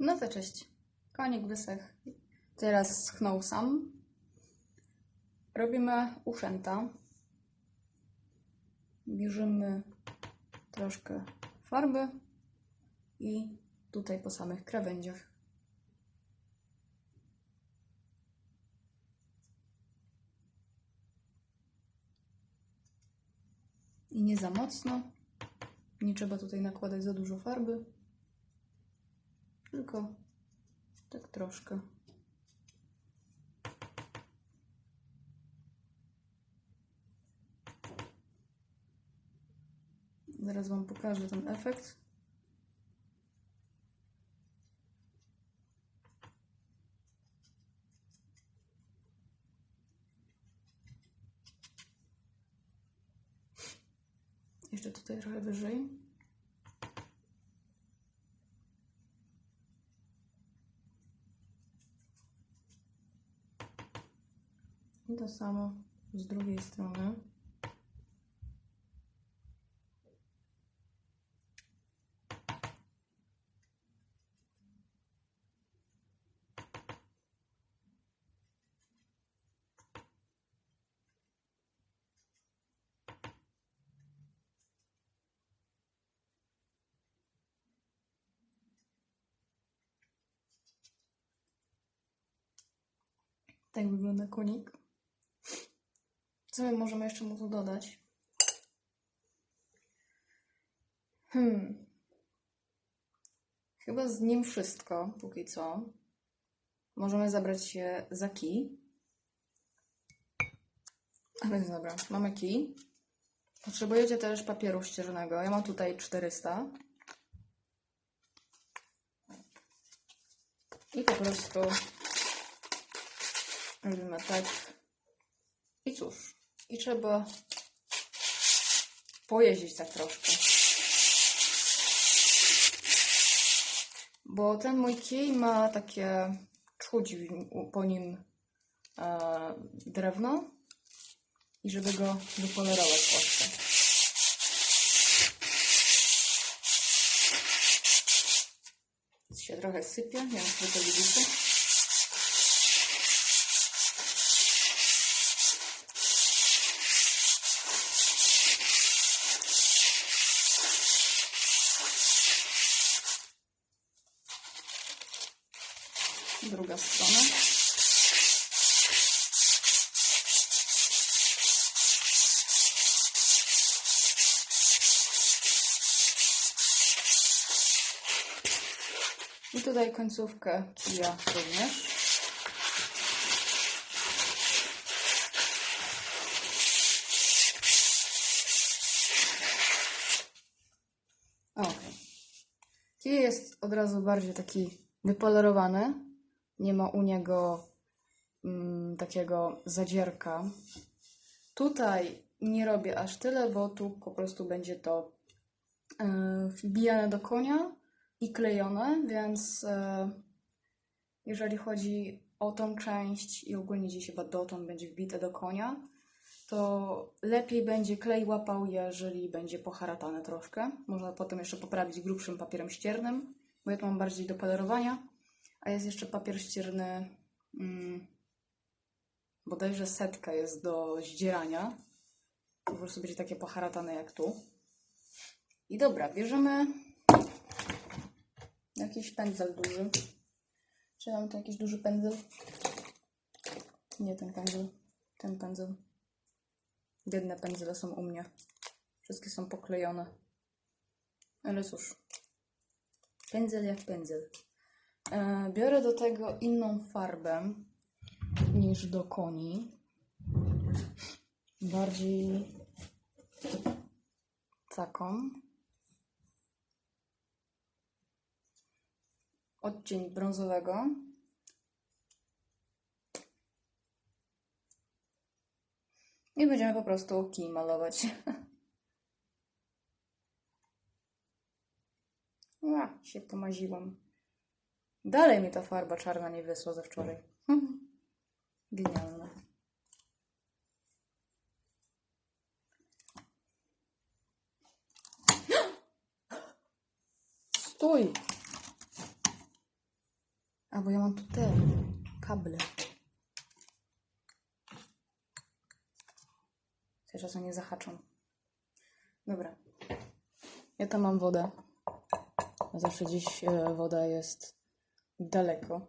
No to cześć. Konik wysechł. Teraz schnął sam. Robimy uszęta. Bierzemy troszkę farby i tutaj po samych krawędziach. I nie za mocno. Nie trzeba tutaj nakładać za dużo farby. Tylko tak troszkę. Zaraz Wam pokażę ten efekt. Jeszcze tutaj trochę wyżej. I to samo z drugiej strony. Tak wygląda konik. Co my możemy jeszcze mu tu dodać? Hmm. Chyba z nim wszystko, póki co. Możemy zabrać się za kij. A więc dobra, mamy kij. Potrzebujecie też papieru ściernego. Ja mam tutaj 400. I po prostu robimy tak. I cóż, i trzeba pojeździć tak troszkę. Bo ten mój kij ma takie, czuć po nim e, drewno i żeby go wypolerować troszkę. się trochę sypie, nie wiem, czy to widzicie. Druga strona. I tutaj końcówkę kija również. Ok. Kij jest od razu bardziej taki wypolerowany. Nie ma u niego mm, takiego zadzierka. Tutaj nie robię aż tyle, bo tu po prostu będzie to e, wbijane do konia i klejone, więc e, jeżeli chodzi o tą część i ogólnie dziś chyba dotąd będzie wbite do konia, to lepiej będzie klej łapał, jeżeli będzie poharatane troszkę. Można potem jeszcze poprawić grubszym papierem ściernym, bo ja to mam bardziej do polerowania, a jest jeszcze papier ścierny, mm, bodajże setka jest do zdzierania. Po prostu będzie takie poharatane jak tu. I dobra, bierzemy Jakiś pędzel duży. Czy mam tu jakiś duży pędzel? Nie ten pędzel. Ten pędzel. Biedne pędzle są u mnie. Wszystkie są poklejone. Ale cóż. Pędzel jak pędzel. E, biorę do tego inną farbę niż do koni. Bardziej taką. odcień brązowego. I będziemy po prostu kij malować. Się pomaziłam. Dalej mi ta farba czarna nie wysła ze wczoraj. Genialne. Stój! A, bo ja mam tu te kable. Teraz nie zahaczą. Dobra. Ja tam mam wodę. Zawsze dziś e, woda jest daleko.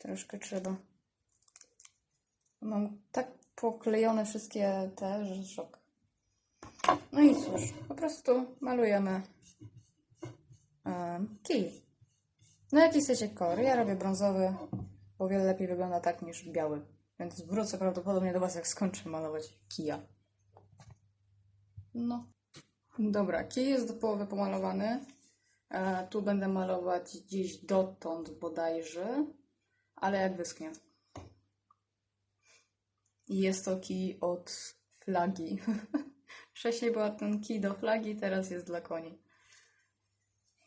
Troszkę trzeba. Mam tak poklejone wszystkie te, że szok. No i cóż, po prostu malujemy e, kij. No jaki chcecie kolor? Ja robię brązowy, bo wiele lepiej wygląda tak niż biały. Więc wrócę prawdopodobnie do Was, jak skończę malować kija. No. Dobra, kij jest do połowy pomalowany. E, tu będę malować gdzieś dotąd bodajże, ale jak wyschnie. I Jest to kij od flagi. Wcześniej była ten kij do flagi, teraz jest dla koni.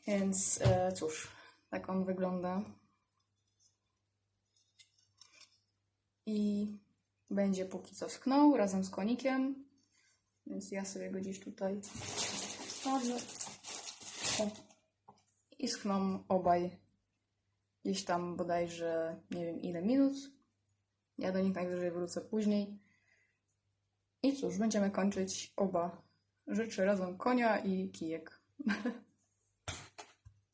Więc e, cóż, tak on wygląda. I będzie póki co schną razem z konikiem. Więc ja sobie go gdzieś tutaj wsadzę. O. I schną obaj gdzieś tam bodajże nie wiem ile minut. Ja do nich najwyżej wrócę później. I cóż, będziemy kończyć oba rzeczy razem konia i kijek.